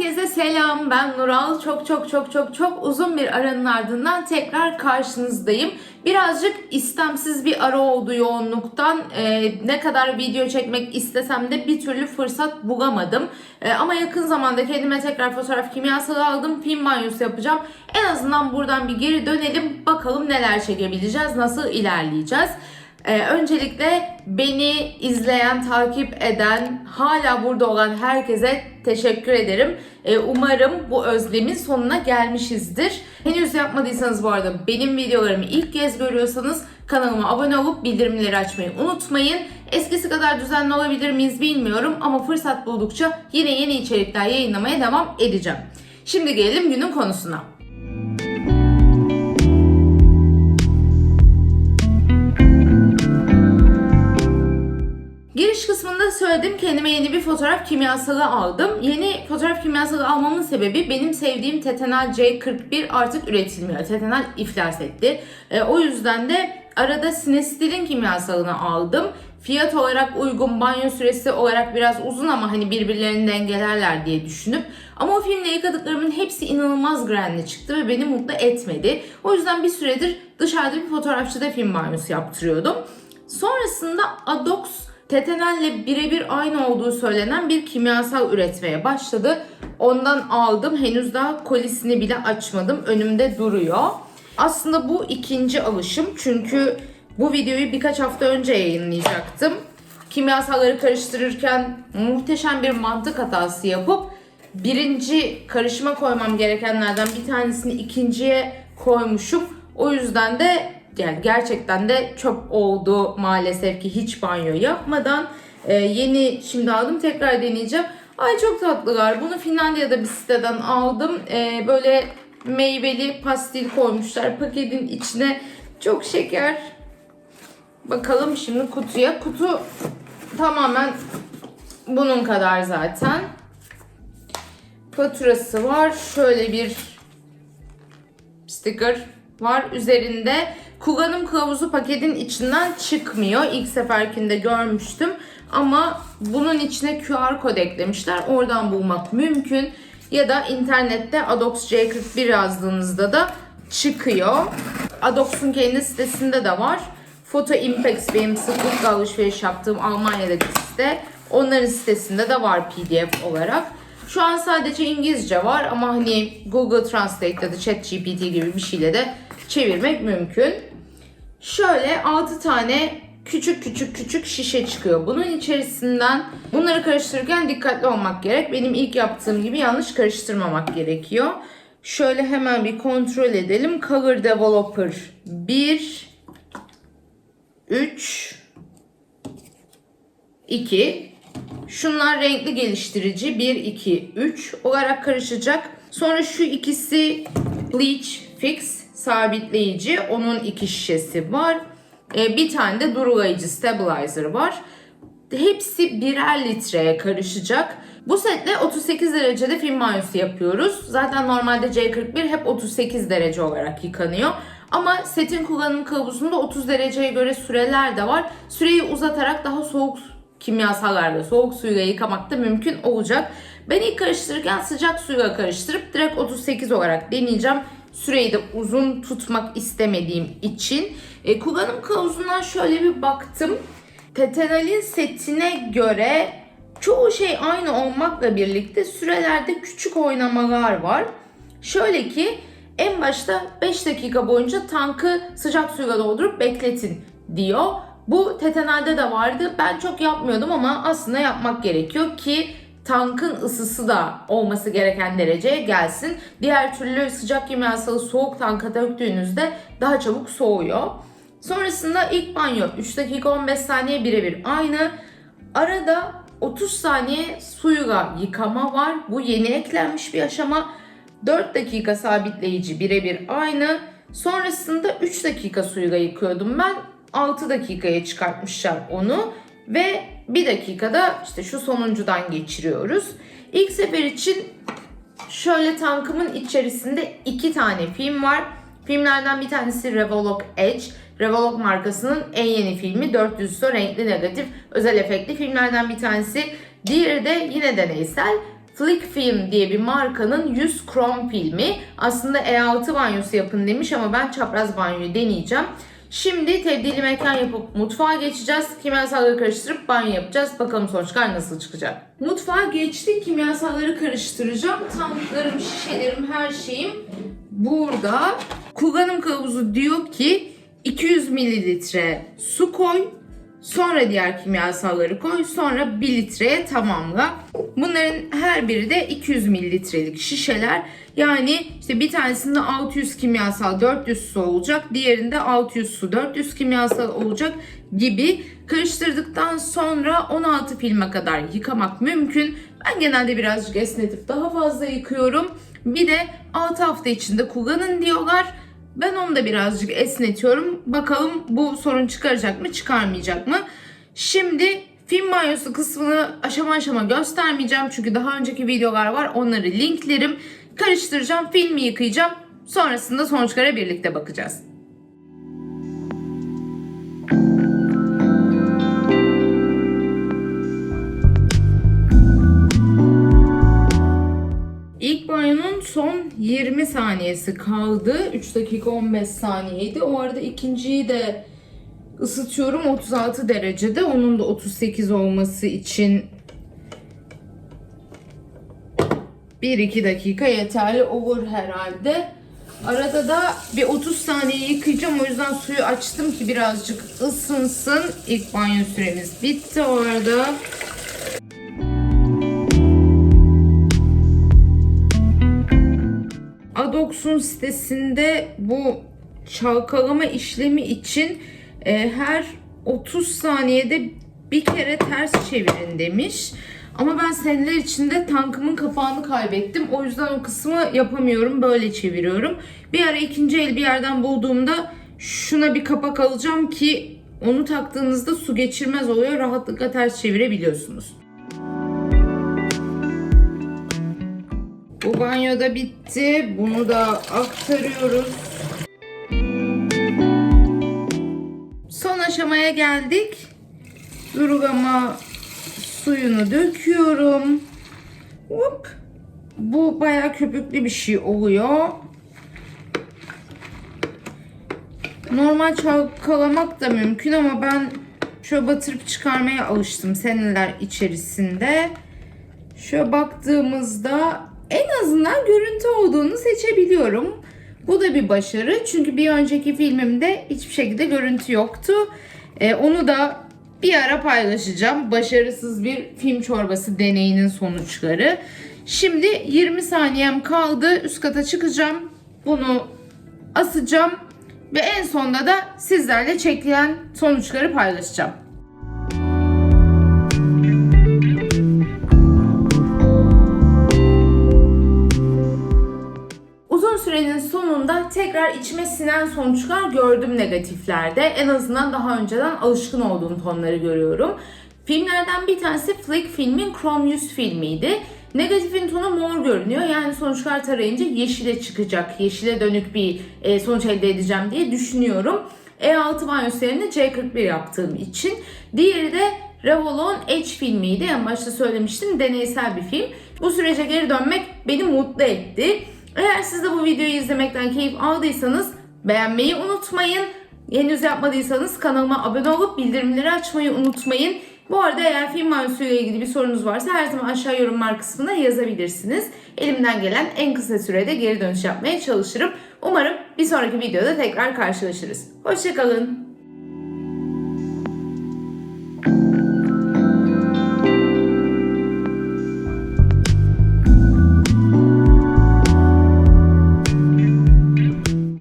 Herkese selam ben Nural. Çok çok çok çok çok uzun bir aranın ardından tekrar karşınızdayım. Birazcık istemsiz bir ara oldu yoğunluktan. Ee, ne kadar video çekmek istesem de bir türlü fırsat bulamadım. Ee, ama yakın zamanda kendime tekrar fotoğraf kimyasalı aldım. Film banyosu yapacağım. En azından buradan bir geri dönelim. Bakalım neler çekebileceğiz, nasıl ilerleyeceğiz. Ee, öncelikle beni izleyen, takip eden, hala burada olan herkese teşekkür ederim. Ee, umarım bu özlemin sonuna gelmişizdir. Henüz yapmadıysanız bu arada benim videolarımı ilk kez görüyorsanız kanalıma abone olup bildirimleri açmayı unutmayın. Eskisi kadar düzenli olabilir miyiz bilmiyorum ama fırsat buldukça yine yeni içerikler yayınlamaya devam edeceğim. Şimdi gelelim günün konusuna. Söyledim kendime yeni bir fotoğraf kimyasalı aldım. Yeni fotoğraf kimyasalı almamın sebebi benim sevdiğim Tetanal C41 artık üretilmiyor. Tetanal iflas etti. E, o yüzden de arada Sinestil'in kimyasalını aldım. Fiyat olarak uygun, banyo süresi olarak biraz uzun ama hani birbirlerini dengelerler diye düşünüp ama o filmle yıkadıklarımın hepsi inanılmaz grenli çıktı ve beni mutlu etmedi. O yüzden bir süredir dışarıda bir fotoğrafçıda film banyosu yaptırıyordum. Sonrasında Adox Tetenalle birebir aynı olduğu söylenen bir kimyasal üretmeye başladı. Ondan aldım. Henüz daha kolisini bile açmadım. Önümde duruyor. Aslında bu ikinci alışım. Çünkü bu videoyu birkaç hafta önce yayınlayacaktım. Kimyasalları karıştırırken muhteşem bir mantık hatası yapıp birinci karışıma koymam gerekenlerden bir tanesini ikinciye koymuşum. O yüzden de yani gerçekten de çöp oldu maalesef ki hiç banyo yapmadan. Ee, yeni şimdi aldım tekrar deneyeceğim. Ay çok tatlılar. Bunu Finlandiya'da bir siteden aldım. Ee, böyle meyveli pastil koymuşlar paketin içine. Çok şeker. Bakalım şimdi kutuya. Kutu tamamen bunun kadar zaten. Faturası var. Şöyle bir sticker var. Üzerinde kullanım kılavuzu paketin içinden çıkmıyor. İlk seferkinde görmüştüm. Ama bunun içine QR kod eklemişler. Oradan bulmak mümkün. Ya da internette Adox C41 yazdığınızda da çıkıyor. Adox'un kendi sitesinde de var. Photo Impex benim sıklıkla alışveriş yaptığım Almanya'daki site. Onların sitesinde de var PDF olarak. Şu an sadece İngilizce var ama hani Google Translate ya da ChatGPT gibi bir şeyle de çevirmek mümkün. Şöyle 6 tane küçük küçük küçük şişe çıkıyor. Bunun içerisinden bunları karıştırırken dikkatli olmak gerek. Benim ilk yaptığım gibi yanlış karıştırmamak gerekiyor. Şöyle hemen bir kontrol edelim. Color Developer 1 3 2 Şunlar renkli geliştirici 1 2 3 olarak karışacak. Sonra şu ikisi Bleach Fix sabitleyici. Onun iki şişesi var. Ee, bir tane de durulayıcı stabilizer var. Hepsi birer litreye karışacak. Bu setle 38 derecede film banyosu yapıyoruz. Zaten normalde C41 hep 38 derece olarak yıkanıyor. Ama setin kullanım kılavuzunda 30 dereceye göre süreler de var. Süreyi uzatarak daha soğuk kimyasallarla soğuk suyla yıkamak da mümkün olacak. Ben ilk karıştırırken sıcak suyla karıştırıp direkt 38 olarak deneyeceğim. Süreyi de uzun tutmak istemediğim için. E, kullanım kılavuzundan şöyle bir baktım. Tetanalin setine göre çoğu şey aynı olmakla birlikte sürelerde küçük oynamalar var. Şöyle ki en başta 5 dakika boyunca tankı sıcak suyla doldurup bekletin diyor. Bu tetanalde de vardı. Ben çok yapmıyordum ama aslında yapmak gerekiyor ki tankın ısısı da olması gereken dereceye gelsin. Diğer türlü sıcak kimyasalı soğuk tanka döktüğünüzde daha çabuk soğuyor. Sonrasında ilk banyo 3 dakika 15 saniye birebir aynı. Arada 30 saniye suyla yıkama var. Bu yeni eklenmiş bir aşama. 4 dakika sabitleyici birebir aynı. Sonrasında 3 dakika suyla yıkıyordum ben. 6 dakikaya çıkartmışlar onu ve 1 dakikada işte şu sonuncudan geçiriyoruz. İlk sefer için şöyle tankımın içerisinde iki tane film var. Filmlerden bir tanesi Revolok Edge. Revolok markasının en yeni filmi 400 so renkli negatif özel efektli filmlerden bir tanesi. Diğeri de yine deneysel Flick Film diye bir markanın 100 krom filmi. Aslında E6 banyosu yapın demiş ama ben çapraz banyoyu deneyeceğim. Şimdi tebdili mekan yapıp mutfağa geçeceğiz. Kimyasalları karıştırıp banyo yapacağız. Bakalım sonuçlar nasıl çıkacak. Mutfağa geçtik. Kimyasalları karıştıracağım. Tanklarım, şişelerim, her şeyim burada. Kullanım kılavuzu diyor ki 200 mililitre su koy. Sonra diğer kimyasalları koy. Sonra 1 litreye tamamla. Bunların her biri de 200 mililitrelik şişeler. Yani işte bir tanesinde 600 kimyasal 400 su olacak. Diğerinde 600 su 400 kimyasal olacak gibi. Karıştırdıktan sonra 16 filme kadar yıkamak mümkün. Ben genelde birazcık esnetip daha fazla yıkıyorum. Bir de 6 hafta içinde kullanın diyorlar. Ben onu da birazcık esnetiyorum. Bakalım bu sorun çıkaracak mı çıkarmayacak mı? Şimdi film banyosu kısmını aşama aşama göstermeyeceğim. Çünkü daha önceki videolar var. Onları linklerim. Karıştıracağım. Filmi yıkayacağım. Sonrasında sonuçlara birlikte bakacağız. 20 saniyesi kaldı. 3 dakika 15 saniyeydi. O arada ikinciyi de ısıtıyorum 36 derecede. Onun da 38 olması için 1-2 dakika yeterli olur herhalde. Arada da bir 30 saniye yıkayacağım. O yüzden suyu açtım ki birazcık ısınsın. İlk banyo süremiz bitti o arada. Adox'un sitesinde bu çalkalama işlemi için e, her 30 saniyede bir kere ters çevirin demiş. Ama ben seneler içinde tankımın kapağını kaybettim. O yüzden o kısmı yapamıyorum. Böyle çeviriyorum. Bir ara ikinci el bir yerden bulduğumda şuna bir kapak alacağım ki onu taktığınızda su geçirmez oluyor. Rahatlıkla ters çevirebiliyorsunuz. Bu banyoda bitti. Bunu da aktarıyoruz. Son aşamaya geldik. Durulama suyunu döküyorum. Hop. Bu bayağı köpüklü bir şey oluyor. Normal çalkalamak da mümkün ama ben şöyle batırıp çıkarmaya alıştım seneler içerisinde. Şöyle baktığımızda en azından görüntü olduğunu seçebiliyorum. Bu da bir başarı çünkü bir önceki filmimde hiçbir şekilde görüntü yoktu. Ee, onu da bir ara paylaşacağım. Başarısız bir film çorbası deneyinin sonuçları. Şimdi 20 saniyem kaldı. Üst kata çıkacağım. Bunu asacağım. Ve en sonda da sizlerle çekilen sonuçları paylaşacağım. Tekrar içime sinen sonuçlar gördüm negatiflerde. En azından daha önceden alışkın olduğum tonları görüyorum. Filmlerden bir tanesi Flick filmin Chrome 100 filmiydi. Negatifin tonu mor görünüyor. Yani sonuçlar tarayınca yeşile çıkacak. Yeşile dönük bir e, sonuç elde edeceğim diye düşünüyorum. E6 banyosu yerine C41 yaptığım için. Diğeri de Revlon Edge filmiydi. En başta söylemiştim deneysel bir film. Bu sürece geri dönmek beni mutlu etti. Eğer siz de bu videoyu izlemekten keyif aldıysanız beğenmeyi unutmayın. Henüz yapmadıysanız kanalıma abone olup bildirimleri açmayı unutmayın. Bu arada eğer film ile ilgili bir sorunuz varsa her zaman aşağı yorumlar kısmına yazabilirsiniz. Elimden gelen en kısa sürede geri dönüş yapmaya çalışırım. Umarım bir sonraki videoda tekrar karşılaşırız. Hoşçakalın.